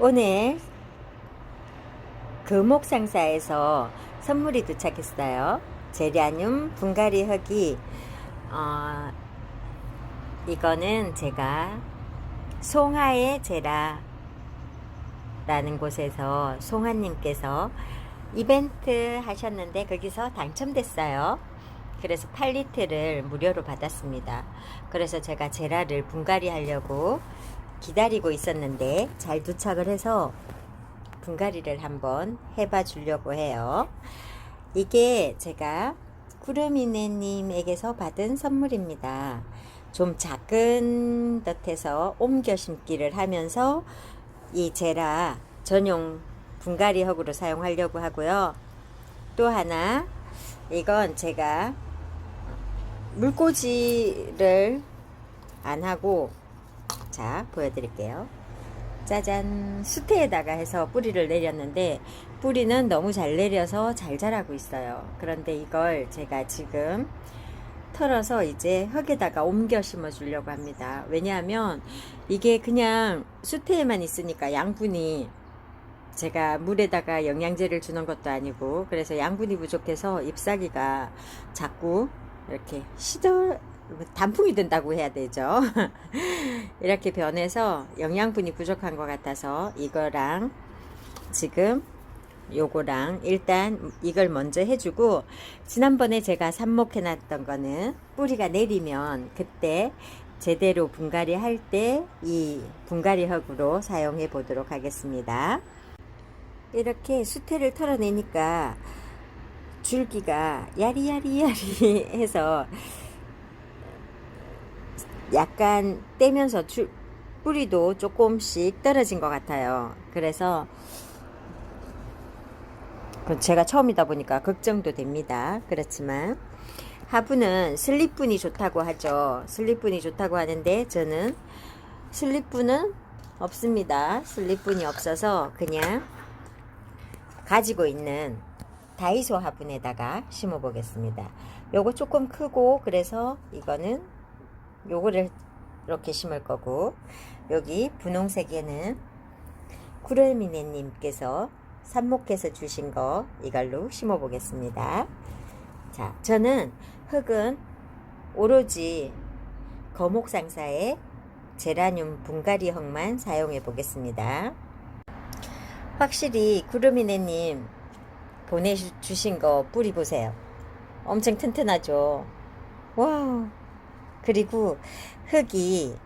오늘 금옥상사에서 선물이 도착했어요. 제라늄 분갈이 흙이 어, 이거는 제가 송하의 제라 라는 곳에서 송하님께서 이벤트 하셨는데 거기서 당첨됐어요. 그래서 8리터를 무료로 받았습니다. 그래서 제가 제라를 분갈이 하려고 기다리고 있었는데 잘 도착을 해서 분갈이를 한번 해봐 주려고 해요. 이게 제가 구름이네님에게서 받은 선물입니다. 좀 작은 듯해서 옮겨 심기를 하면서 이 제라 전용 분갈이 흙으로 사용하려고 하고요. 또 하나 이건 제가 물꽂이를 안 하고 자 보여드릴게요. 짜잔 수태에다가 해서 뿌리를 내렸는데 뿌리는 너무 잘 내려서 잘 자라고 있어요. 그런데 이걸 제가 지금 털어서 이제 흙에다가 옮겨 심어 주려고 합니다. 왜냐하면 이게 그냥 수태에만 있으니까 양분이 제가 물에다가 영양제를 주는 것도 아니고 그래서 양분이 부족해서 잎사귀가 자꾸 이렇게 시들 단풍이 된다고 해야 되죠. 이렇게 변해서 영양분이 부족한 것 같아서 이거랑 지금 요거랑 일단 이걸 먼저 해주고 지난번에 제가 삽목해 놨던 거는 뿌리가 내리면 그때 제대로 분갈이 할 때 이 분갈이 흙으로 사용해 보도록 하겠습니다. 이렇게 수태를 털어내니까 줄기가 야리야리야리 해서 약간 떼면서 줄, 뿌리도 조금씩 떨어진 것 같아요. 그래서 그 제가 처음이다 보니까 걱정도 됩니다. 그렇지만 하부는 슬립분이 좋다고 하죠. 슬립분이 좋다고 하는데 저는 슬립분은 없습니다. 슬립분이 없어서 그냥 가지고 있는 다이소 화분에다가 심어 보겠습니다. 요거 조금 크고 그래서 이거는 요거를 이렇게 심을 거고 여기 분홍색에는 구름이네님께서 삽목해서 주신 거 이걸로 심어 보겠습니다. 자, 저는 흙은 오로지 거목상사의 제라늄 분갈이 흙만 사용해 보겠습니다. 확실히 구름이네님 보내주신 거 뿌리 보세요. 엄청 튼튼하죠. 와우. 그리고 흙이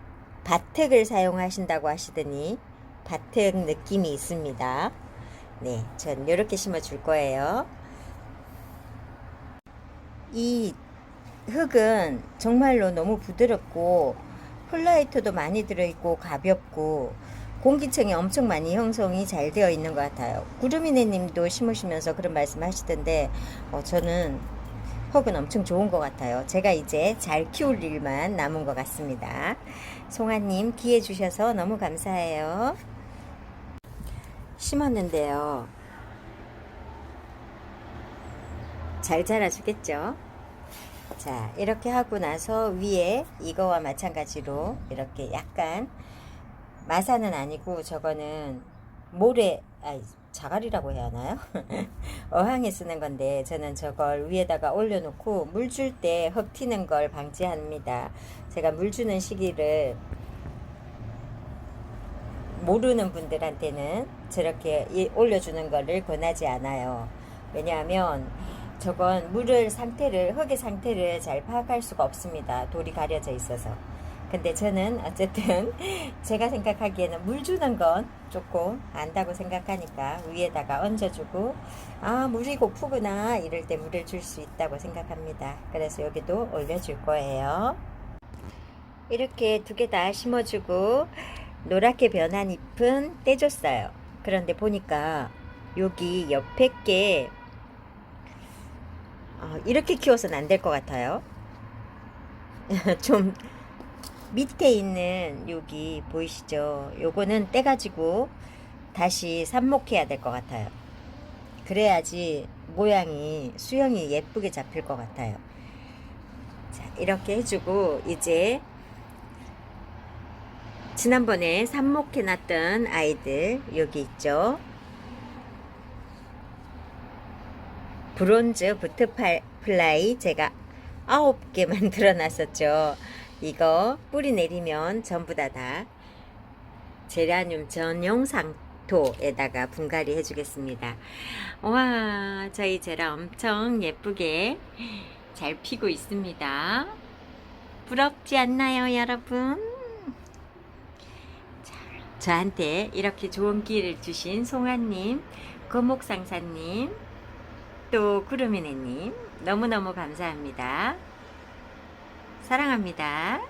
바텍을 사용하신다고 하시더니 바텍 느낌이 있습니다. 네, 전 이렇게 심어 줄 거예요. 이 흙은 정말로 너무 부드럽고 플라이트도 많이 들어있고 가볍고 공기층이 엄청 많이 형성이 잘 되어 있는 것 같아요. 구름이네 님도 심으시면서 그런 말씀 하시던데 어, 저는 흙은 엄청 좋은 것 같아요. 제가 이제 잘 키울 일만 남은 것 같습니다. 송아님 기회 주셔서 너무 감사해요. 심었는데요. 잘 자라주겠죠? 자, 이렇게 하고 나서 위에 이거와 마찬가지로 이렇게 약간 마사는 아니고 저거는 모래, 아 자갈이라고 해야 하나요? 어항에 쓰는 건데 저는 저걸 위에다가 올려놓고 물 줄 때 흙 튀는 걸 방지합니다. 제가 물 주는 시기를 모르는 분들한테는 저렇게 이- 올려주는 거를 권하지 않아요. 왜냐하면 저건 물을 상태를 흙의 상태를 잘 파악할 수가 없습니다. 돌이 가려져 있어서. 근데 저는 어쨌든 제가 생각하기에는 물 주는 건 조금 안다고 생각하니까 위에다가 얹어주고 아 물이 고프구나 이럴 때 물을 줄 수 있다고 생각합니다. 그래서 여기도 올려줄 거예요. 이렇게 두 개 다 심어주고 노랗게 변한 잎은 떼줬어요. 그런데 보니까 여기 옆에 게 어, 이렇게 키워서는 안 될 것 같아요. 좀 밑에 있는 여기 보이시죠? 요거는 떼가지고 다시 삽목해야 될 것 같아요. 그래야지 모양이 수영이 예쁘게 잡힐 것 같아요. 자, 이렇게 해주고 이제 지난번에 삽목해 놨던 아이들 여기 있죠. 브론즈 부트플라이 제가 아홉 개 만들어 놨었죠. 이거 뿌리 내리면 전부 다 다 제라늄 전용 상토에다가 분갈이 해주겠습니다. 와, 저희 제라 엄청 예쁘게 잘 피고 있습니다. 부럽지 않나요, 여러분? 자, 저한테 이렇게 좋은 기회를 주신 송아님, 거목상사님, 또 구름이네님 너무너무 감사합니다. 사랑합니다.